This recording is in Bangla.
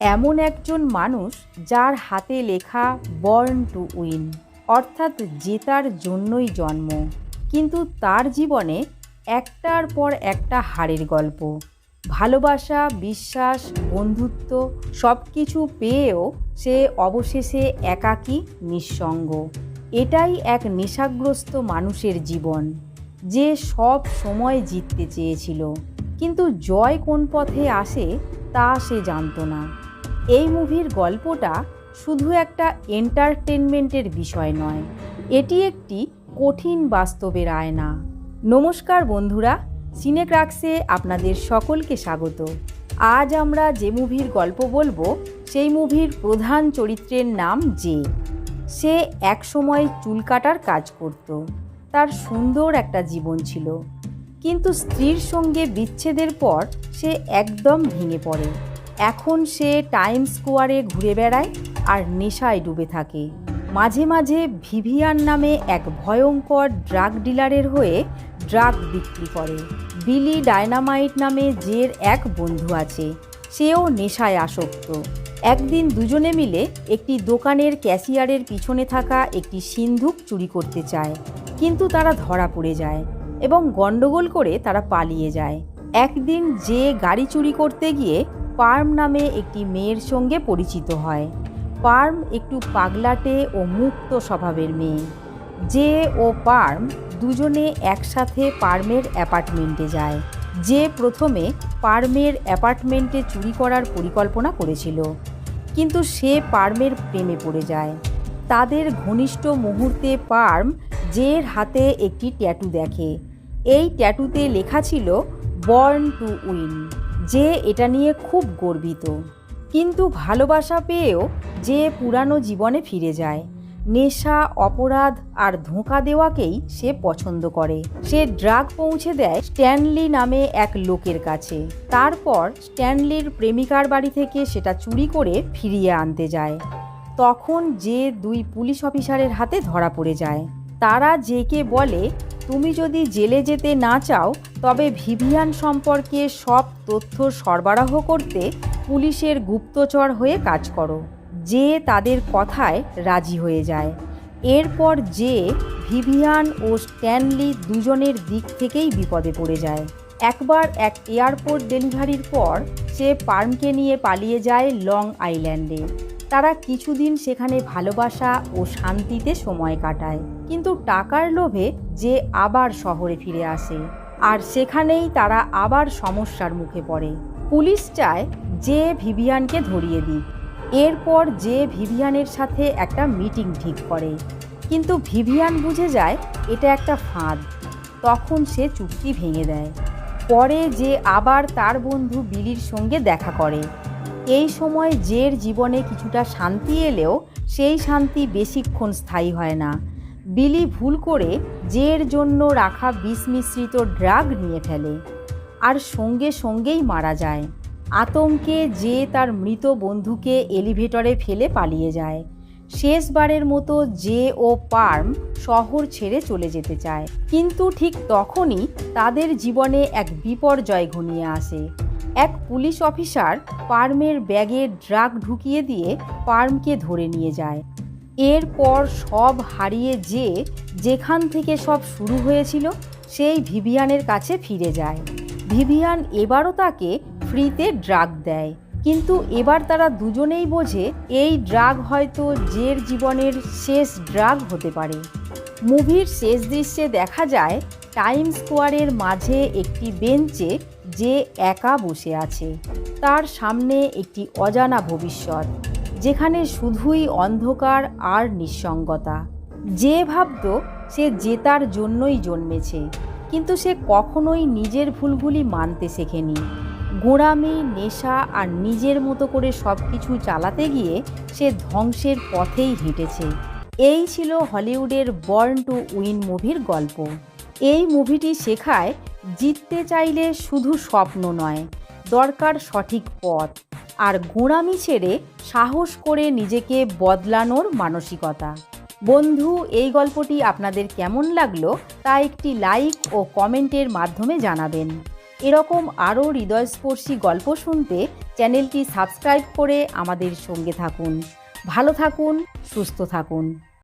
এমন একজন মানুষ যার হাতে লেখা বর্ন টু উইন অর্থাৎ জেতার জন্যই জন্ম। কিন্তু তার জীবনে একটার পর একটা হারের গল্প। ভালোবাসা, বিশ্বাস, বন্ধুত্ব সব কিছু পেয়েও সে অবশেষে একাকী, নিঃসঙ্গ। এটাই এক নেশাগ্রস্ত মানুষের জীবন, যে সব সময় জিততে চেয়েছিল। কিন্তু জয় কোন পথে আসে তা সে জানতো না। এই মুভির গল্পটা শুধু একটা এন্টারটেনমেন্টের বিষয় নয়, এটি একটি কঠিন বাস্তবের আয়না। নমস্কার বন্ধুরা সিনেক্রাক্সে আপনাদের সকলকে স্বাগত। আজ আমরা যে মুভির গল্প বলব, সেই মুভির প্রধান চরিত্রের নাম জে। সে একসময় চুল কাটার কাজ করত। তার সুন্দর একটা জীবন ছিল। কিন্তু স্ত্রীর সঙ্গে বিচ্ছেদের পর সে একদম ভেঙে পড়ে। এখন সে টাইম স্কোয়ারে ঘুরে বেড়ায় আর নেশায় ডুবে থাকে। মাঝে মাঝে ভিভিয়ান নামে এক ভয়ঙ্কর ড্রাগ ডিলারের হয়ে ড্রাগ বিক্রি করে। বিলি ডায়নামাইট নামে জের এক বন্ধু আছে। সেও নেশায় আসক্ত। একদিন দুজনে মিলে একটি দোকানের ক্যাশিয়ারের পিছনে থাকা একটি সিন্ধুক চুরি করতে চায়। কিন্তু তারা ধরা পড়ে যায় এবং গন্ডগোল করে তারা পালিয়ে যায়। একদিন যে গাড়ি চুরি করতে গিয়ে পার্ম নামে একটি মেয়ের সঙ্গে পরিচিত হয়। পার্ম একটু পাগলাটে ও মুক্ত স্বভাবের মেয়ে। যে ও পার্ম দুজনে একসাথে পার্মের অ্যাপার্টমেন্টে যায়। যে প্রথমে পার্মের অ্যাপার্টমেন্টে চুরি করার পরিকল্পনা করেছিল। কিন্তু সে পার্মের প্রেমে পড়ে যায়। তাদের ঘনিষ্ঠ মুহূর্তে পার্ম জের হাতে একটি ট্যাটু দেখে। এই ট্যাটুতে লেখা ছিল বর্ন টু উইন যে এটা নিয়ে খুব গর্বিত। কিন্তু ভালোবাসা পেয়েও যে পুরানো জীবনে ফিরে যায়, নেশা, অপরাধ আর ধোঁকা দেওয়াকেই সে পছন্দ করে। সে ড্রাগ পৌঁছে দেয় স্ট্যানলি নামে এক লোকের কাছে। তারপর স্ট্যানলির প্রেমিকার বাড়ি থেকে সেটা চুরি করে ফিরিয়ে আনতে যায়। তখন যে দুই পুলিশ অফিসারের হাতে ধরা পড়ে যায়। তারা জেকে বলে, তুমি যদি জেলে যেতে না চাও তবে ভিভিয়ান সম্পর্কে সব তথ্য সরবরাহ করতে পুলিশের গুপ্তচর হয়ে কাজ করো, যে তাদের কথায় রাজি হয়ে যায়। এরপর যে ভিভিয়ান ও স্ট্যানলি দুজনের দিক থেকেই বিপদে পড়ে যায়। একবার এক এয়ারপোর্ট ডেলিভারির পর সে পার্মকে নিয়ে পালিয়ে যায় লং আইল্যান্ডে। তারা কিছুদিন সেখানে ভালোবাসা ও শান্তিতে সময় কাটায়, কিন্তু টাকার লোভে যে আবার শহরে ফিরে আসে। আর সেখানেই তারা আবার সমস্যার মুখে পড়ে। পুলিশ চায় যে ভিভিয়ানকে ধরিয়ে দিক। এরপর যে ভিভিয়ানের সাথে একটা মিটিং ঠিক করে। কিন্তু ভিভিয়ান বুঝে যায় এটা একটা ফাঁদ। তখন সে চুক্তি ভেঙে দেয়। পরে যে আবার তার বন্ধু বিলির সঙ্গে দেখা করে। এই সময় জের জীবনে কিছুটা শান্তি এলেও সেই শান্তি বেশিক্ষণ স্থায়ী হয় না। বিলি ভুল করে জের জন্য রাখা বিষ মিশ্রিত ড্রাগ নিয়ে ফেলে আর সঙ্গে সঙ্গেই মারা যায়। আতঙ্কে যে তার মৃত বন্ধুকে এলিভেটরে ফেলে পালিয়ে যায়। শেষবারের মতো যে ও পার্ম শহর ছেড়ে চলে যেতে চায়। কিন্তু ঠিক তখনই তাদের জীবনে এক বিপর্যয় ঘনিয়ে আসে। এক পুলিশ অফিসার পার্মের ব্যাগে ড্রাগ ঢুকিয়ে দিয়ে পার্মকে ধরে নিয়ে যায়। এরপর সব হারিয়ে যে যেখান থেকে সব শুরু হয়েছিল, সেই ভিভিয়ানের কাছে ফিরে যায়। ভিভিয়ান এবারও তাকে ফ্রিতে ড্রাগ দেয়। কিন্তু এবার তারা দুজনেই বোঝে, এই ড্রাগ হয়তো জের জীবনের শেষ ড্রাগ হতে পারে। মুভির শেষ দৃশ্যে দেখা যায়, টাইম স্কোয়ারের মাঝে একটি বেঞ্চে যে একা বসে আছে। তার সামনে একটি অজানা ভবিষ্যৎ। যেখানে শুধুই অন্ধকার আর নিঃসঙ্গতা। যে ভাবত সে জেতার জন্যই জন্মেছে, কিন্তু সে কখনোই নিজের ভুলগুলি মানতে শেখেনি। গোড়ামি, নেশা আর নিজের মতো করে সব কিছু চালাতে গিয়ে সে ধ্বংসের পথেই হেঁটেছে। এই ছিল হলিউডের বর্ন টু উইন মুভির গল্প। এই মুভিটি শেখায়, জিততে চাইলে শুধু স্বপ্ন নয় দরকার সঠিক পথ আর গোঁড়ামি ছেড়ে সাহস করে নিজেকে বদলানোর মানসিকতা। বন্ধু, এই গল্পটি আপনাদের কেমন লাগল তা একটি লাইক ও কমেন্টের মাধ্যমে জানাবেন। এরকম আরও হৃদয়স্পর্শী গল্প শুনতে চ্যানেলটি সাবস্ক্রাইব করে আমাদের সঙ্গে থাকুন। ভালো থাকুন, সুস্থ থাকুন।